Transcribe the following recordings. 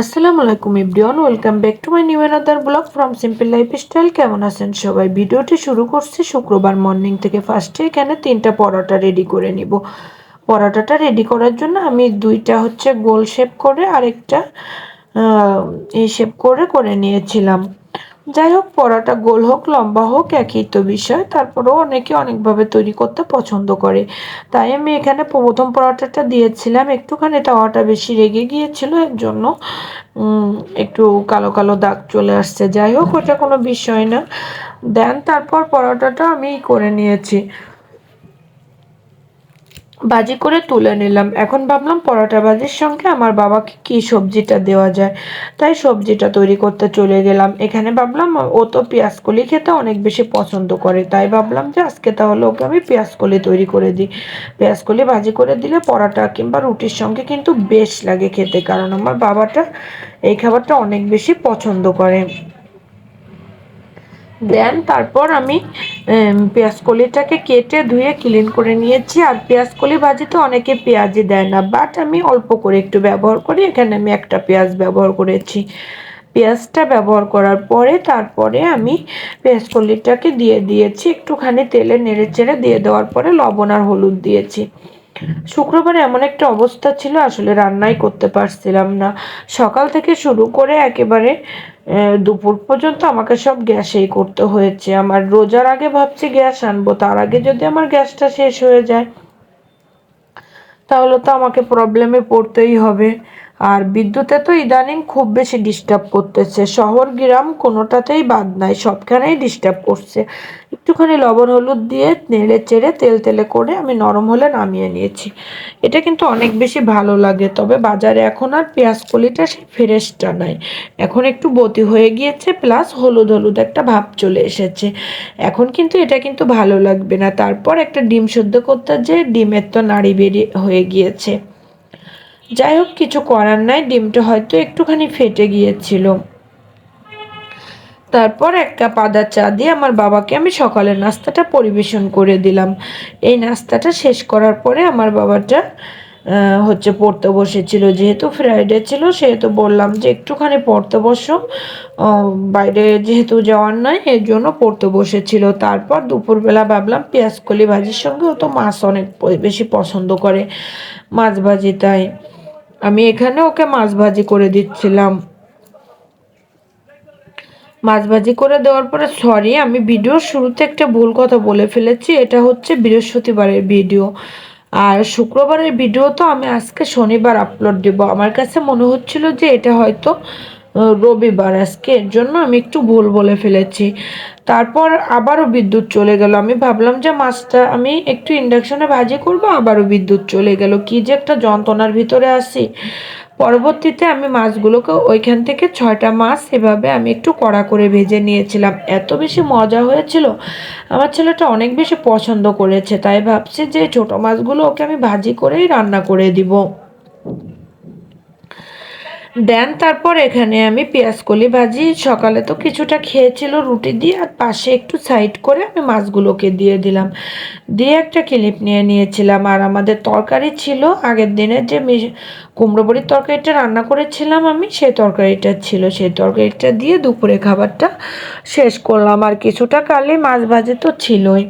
আসসালামু আলাইকুম everyone, welcome back to my new another blog from simple lifestyle. কেমন আছেন সবাই? ভিডিওটি শুরু করছি শুক্রবার মর্নিং থেকে ফার্স্টে, এখানে তিনটা পরোটা রেডি করে নিব। পরোটাটা রেডি করার জন্য আমি দুইটা হচ্ছে গোল শেপ করে আরেকটা এই শেপ করে করে নিয়েছিলাম। যাই হোক পরাটা গোল হোক, লম্বা হোক, একই তো বিষয়। তারপরেও অনেকে অনেকভাবে তৈরি করতে পছন্দ করে। তাই আমি এখানে প্রথম পরোটাটা দিয়েছিলাম। একটুখানি তাওয়াটা বেশি রেগে গিয়েছিল, এর জন্য একটু কালো কালো দাগ চলে আসছে। যাই হোক, ওটা কোনো বিষয় না। দেন তারপর পরোটাটা আমি করে নিয়েছি। বাজি করে তুলে নিলাম। এখন ভাবলাম পরোটা বাজির সঙ্গে আমার বাবাকে কি সবজিটা দেওয়া যায়। তাই সবজিটা তৈরি করতে চলে গেলাম। এখানে ভাবলাম ও তো পেঁয়াজ কলি খেতে অনেক বেশি পছন্দ করে। তাই ভাবলাম যে আজকে তাহলে ওকে আমি পেঁয়াজ কলি তৈরি করে দিই। পেঁয়াজ কলি ভাজি করে দিলে পরোটা কিংবা রুটির সঙ্গে কিন্তু বেশ লাগে খেতে। কারণ আমার বাবাটা এই খাবারটা অনেক বেশি পছন্দ করে। দেন তারপর আমি পেঁয়াজ কলিটাকে কেটে ধুয়ে ক্লিন করে নিয়েছি। আর পেঁয়াজ কলি ভাজিতে অনেকে পেঁয়াজই দেয় না বাট আমি অল্প করে একটু ব্যবহার করি। এখানে আমি একটা পেঁয়াজ ব্যবহার করেছি। পেঁয়াজটা ব্যবহার করার পরে তারপরে আমি পেঁয়াজ কলিটাকে দিয়ে দিয়েছি। একটুখানি তেলে নেড়ে চেড়ে দিয়ে দেওয়ার পরে লবণ আর হলুদ দিয়েছি। শুক্রবারে এমন একটা অবস্থা ছিল, আসলে রান্নাই করতে পারছিলাম না। সকাল থেকে শুরু করে একেবারে দুপুর পর্যন্ত আমাকে সব গ্যাসেই করতে হয়েছে। আমার রোজার আগে ভাবছি গ্যাস আনব, তার আগে যদি আমার গ্যাসটা শেষ হয়ে যায়, তাহলে তো আমাকে প্রবলেমে পড়তেই হবে। আর বিদ্যুতে তো ইদানিং খুব বেশি ডিস্টার্ব করতেছে। শহর, গ্রাম কোনোটাতেই বাদ নাই, সবখানেই ডিস্টার্ব করছে। একটুখানি লবণ হলুদ দিয়ে নেড়ে চেড়ে তেল তেলে করে আমি নরম হলে নামিয়ে নিয়েছি। এটা কিন্তু অনেক বেশি ভালো লাগে, তবে বাজারে এখন আর পেঁয়াজ কলিটা সেই ফ্রেশটা নাই। এখন একটু বতি হয়ে গিয়েছে, প্লাস হলুদ হলুদ একটা ভাব চলে এসেছে। এখন কিন্তু এটা কিন্তু ভালো লাগবে না। তারপর একটা ডিম শুদ্ধ করতে যে ডিমের তো নাড়ি বেরিয়ে হয়ে গিয়েছে। যাই হোক, কিছু করার নাই, ডিমটা হয়তো একটুখানি ফেটে গিয়েছিল। তারপর এক কাপ আদা চা দিয়ে আমার বাবাকে আমি সকালের নাস্তাটা পরিবেশন করে দিলাম। এই নাস্তাটা শেষ করার পরে আমার বাবাটা হচ্ছে পড়তে বসেছিল। যেহেতু ফ্রাইডে ছিল, সেহেতু বললাম যে একটুখানি পড়তে বসো। বাইরে যেহেতু যাওয়ার নয় এর জন্য পড়তে বসেছিল। তারপর দুপুরবেলা ভাবলাম পেঁয়াজ কলি ভাজির সঙ্গে ও তো মাছ অনেক বেশি পছন্দ করে। মাছ ভাজি তাই। আমি এখানে ওকে মাছ ভাজি করে দিচ্ছিলাম। মাছ ভাজি করে দেওয়ার পরে সরি আমি ভিডিওর শুরুতে একটা ভুল কথা বলে ফেলেছি। এটা হচ্ছে বৃহস্পতিবারের ভিডিও আর শুক্রবারের ভিডিও তো আমি আজকে শনিবার আপলোড দেব। আমার কাছে মনে হচ্ছিল যে এটা হয়তো রবিবার। আজকে এর জন্য আমি একটু ভুল বলে ফেলেছি। তারপর আবারও বিদ্যুৎ চলে গেল। আমি ভাবলাম যে মাছটা আমি একটু ইন্ডাকশনে ভাজি করব, আবারও বিদ্যুৎ চলে গেল। কি যে একটা যন্ত্রণার ভিতরে আসি পরবর্তীতে আমি মাছগুলোকে ওইখান থেকে ছয়টা মাছ এভাবে আমি একটু কড়া করে ভেজে নিয়েছিলাম। এত বেশি মজা হয়েছিল। আমার ছেলেটা অনেক বেশি পছন্দ করেছে। তাই ভাবছি যে ছোট মাছগুলো ওকে আমি ভাজি করেই রান্না করে দিব। দেন তারপর এখানে আমি পেঁয়াজ কলি ভাজি। সকালে তো কিছুটা খেয়েছিল রুটি দিয়ে, আর পাশে একটু সাইড করে আমি মাছগুলোকে দিয়ে দিলাম। দিয়ে একটা ক্লিপ নিয়ে নিয়েছিলাম। আর আমাদের তরকারি ছিল, আগের দিনের যে কুমড়ো বড়ির তরকারিটা রান্না করেছিলাম আমি সেই তরকারিটা ছিল। সেই তরকারিটা দিয়ে দুপুরে খাবারটা শেষ করলাম। আর কিছুটা কালি মাছ ভাজি তো ছিলই।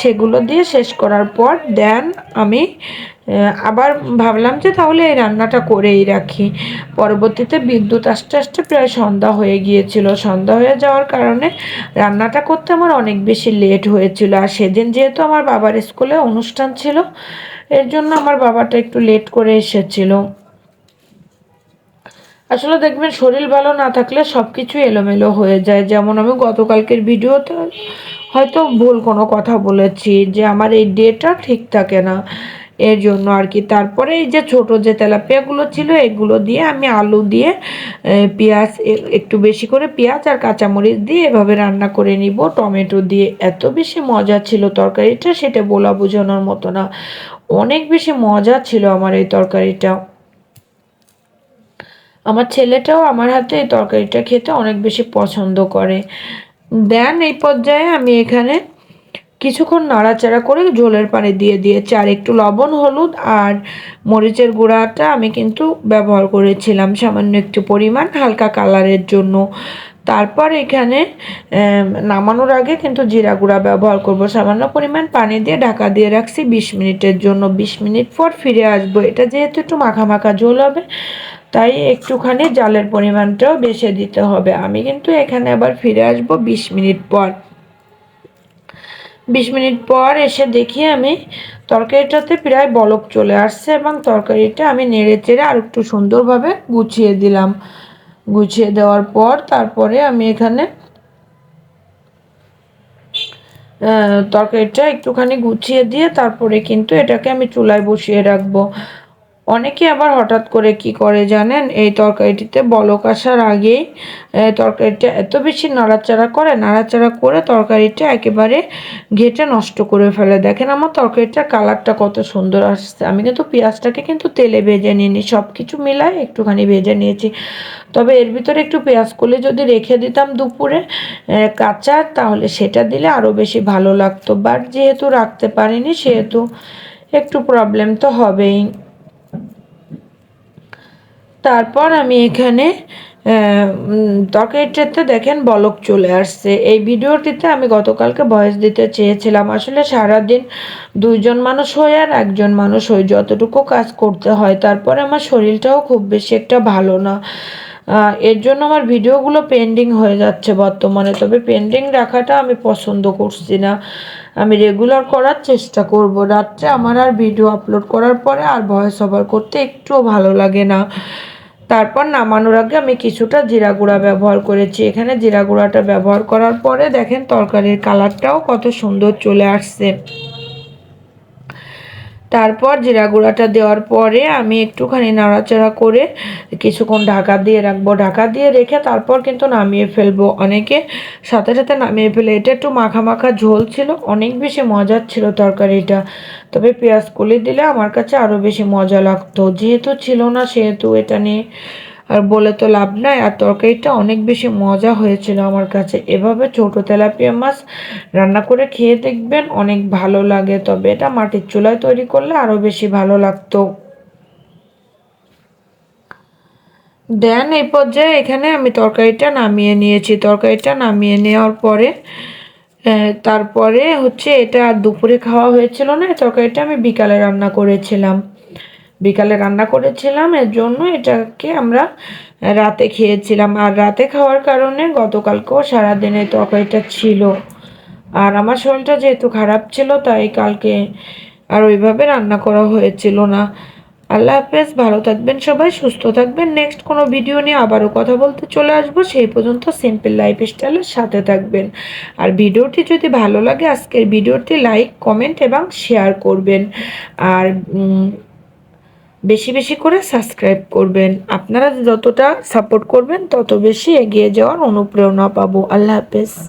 সেগুলো দিয়ে শেষ করার পর দেন আমি আবার ভাবলাম যে তাহলে এই রান্নাটা করেই রাখি। পরবর্তীতে বিদ্যুৎ আস্তে আস্তে প্রায় সন্ধ্যা হয়ে গিয়েছিল। সন্ধ্যা হয়ে যাওয়ার কারণে রান্নাটা করতে আমার অনেক বেশি লেট হয়েছিল। আর সেদিন যেহেতু আমার বাবার স্কুলে অনুষ্ঠান ছিল, এর জন্য আমার বাবাটা একটু লেট করে এসেছিল। আসলে দেখবেন, শরীর ভালো না থাকলে সব কিছু এলোমেলো হয়ে যায়। যেমন আমি গতকালকের ভিডিওতে হয়তো ভুল কোনো কথা বলেছি, যে আমার এই ডেটা ঠিক থাকে না। এর জন্য আর কি। তারপরে এই যে ছোট যে তেলাপিয়াগুলো ছিল, এগুলো দিয়ে আমি আলু দিয়ে পেঁয়াজ একটু বেশি করে পেঁয়াজ আর কাঁচামরিচ দিয়ে এভাবে রান্না করে নিব। টমেটো দিয়ে এত বেশি মজা ছিল তরকারিটা, সেটা বলা বোঝানোর মতো না। অনেক বেশি মজা ছিল আমার এই তরকারিটা। আমার ছেলেটাও আমার হাতে এই তরকারিটা খেতে অনেক বেশি পছন্দ করে। দেন এই পর্যায়ে আমি এখানে কিছুক্ষণ নাড়াচাড়া করে ঝোলের পানি দিয়ে দিয়েছি। আর একটু লবণ, হলুদ আর মরিচের গুঁড়াটা আমি কিন্তু ব্যবহার করেছিলাম সামান্য একটু পরিমাণ, হালকা কালারের জন্য। তারপর এখানে নামানোর আগে কিন্তু জিরা গুঁড়া ব্যবহার করব। সামান্য পরিমাণ পানি দিয়ে ঢাকা দিয়ে রাখছি বিশ মিনিটের জন্য। বিশ মিনিট পর ফিরে আসব। এটা যেহেতু একটু মাখা মাখা ঝোল হবে, তাই একটুখানি জালের পরিমাণটাও বেশি দিতে হবে। আমি কিন্তু এখানে আবার ফিরে আসব বিশ মিনিট পর। বিশ মিনিট পর এসে দেখি আমি তরকারিটাতে প্রায় বলক চলে আসছে এবং তরকারিটা আমি নেড়ে চেড়ে আর একটু সুন্দরভাবে গুছিয়ে দিলাম। গুছিয়ে দেওয়ার পর তারপরে আমি এখানে তরকারিটা একটুখানি গুছিয়ে দিয়ে তারপরে কিন্তু এটাকে আমি চুলায় বসিয়ে রাখব। অনেকে আবার হঠাৎ করে কি করে জানেন? এই তরকারিটিতে বলক আসার আগেই তরকারিটা এত বেশি নাড়াচাড়া করে নাড়াচাড়া করে তরকারিটা একেবারে ঘেটে নষ্ট করে ফেলে। দেখেন আমার তরকারিটার কালারটা কত সুন্দর আসছে। আমি কিন্তু পেঁয়াজটাকে কিন্তু তেলে ভেজে নিইনি সব কিছু মিলায় একটুখানি ভেজে নিয়েছি। তবে এর ভিতরে একটু পেঁয়াজ কলি যদি রেখে দিতাম দুপুরে কাঁচা, তাহলে সেটা দিলে আরও বেশি ভালো লাগতো। বাট যেহেতু রাখতে পারিনি, সেহেতু একটু প্রবলেম তো হবেই। তারপর আমি এখানে তরকারিটাতে দেখেন বলক চলে আসছে। এই ভিডিওটিতে আমি গতকালকে ভয়েস দিতে চেয়েছিলাম। আসলে সারাদিন দুইজন মানুষ হয়ে আর একজন মানুষ হয়ে যতটুকু কাজ করতে হয়, তারপরে আমার শরীরটাও খুব বেশি একটা ভালো না। এর জন্য আমার ভিডিওগুলো পেন্ডিং হয়ে যাচ্ছে বর্তমানে। তবে পেন্ডিং রাখাটা আমি পছন্দ করছি না। আমি রেগুলার করার চেষ্টা করব। রাত্রে আমার আর ভিডিও আপলোড করার পরে আর ভয়েস ওভার করতে একটুও ভালো লাগে না। তারপর নামানোর আগে আমি কিছুটা জিরা গুঁড়া ব্যবহার করেছি। এখানে জিরা গুঁড়াটা ব্যবহার করার পরে দেখেন তরকারির কালারটাও কত সুন্দর চলে আসছে। তারপর জিরা গুঁড়াটা দেওয়ার পরে আমি একটুখানি নাড়াচাড়া করে কিছুক্ষণ ঢাকা দিয়ে রাখব। ঢাকা দিয়ে রেখে তারপর কিন্তু নামিয়ে ফেলব অনেকে। সাথে সাথে নামিয়ে ফেলে, এটা একটু মাখা মাখা ঝোল ছিল, অনেক বেশি মজার ছিল তরকারিটা। তবে পেঁয়াজ কুলি দিলে আমার কাছে আরও বেশি মজা লাগতো। যেহেতু ছিল না, সেহেতু এটা নিয়ে আর বলে তো লাভ নাই, আর তরকারিটা অনেক বেশি মজা হয়েছিল আমার কাছে। এভাবে ছোট তেলাপিয়া মাছ রান্না করে খেয়ে দেখবেন অনেক ভালো লাগে, তবে এটা মাটির চুলায় তৈরি করলে আরও বেশি ভালো লাগতো। দেন এই পর্যায়ে এখানে আমি তরকারিটা নামিয়ে নিয়েছি। তরকারিটা নামিয়ে নেওয়ার পরে তারপরে হচ্ছে এটা দুপুরে খাওয়া হয়েছিল না তরকারিটা আমি বিকালে রান্না করেছিলাম। বিকালে রান্না করেছিলাম, এর জন্য এটাকে আমরা রাতে খেয়েছিলাম। আর রাতে খাওয়ার কারণে গতকালকেও সারাদিনে তরকারিটা ছিল। আর আমার শরীরটা যেহেতু খারাপ ছিল, তাই কালকে আর ওইভাবে রান্না করা হয়েছিল না। আল্লাহ হাফেজ, ভালো থাকবেন সবাই, সুস্থ থাকবেন। নেক্সট কোনো ভিডিও নিয়ে আবারও কথা বলতে চলে আসব। সেই পর্যন্ত সিম্পল লাইফ স্টাইলের সাথে থাকবেন। আর ভিডিওটি যদি ভালো লাগে, আজকের ভিডিওটি লাইক, কমেন্ট এবং শেয়ার করবেন। আর বেশি বেশি করে সাবস্ক্রাইব করবেন। আপনারা যতটা সাপোর্ট করবেন, তত বেশি এগিয়ে যাওয়ার অনুপ্রেরণা পাবো। আল্লাহ হাফেজ।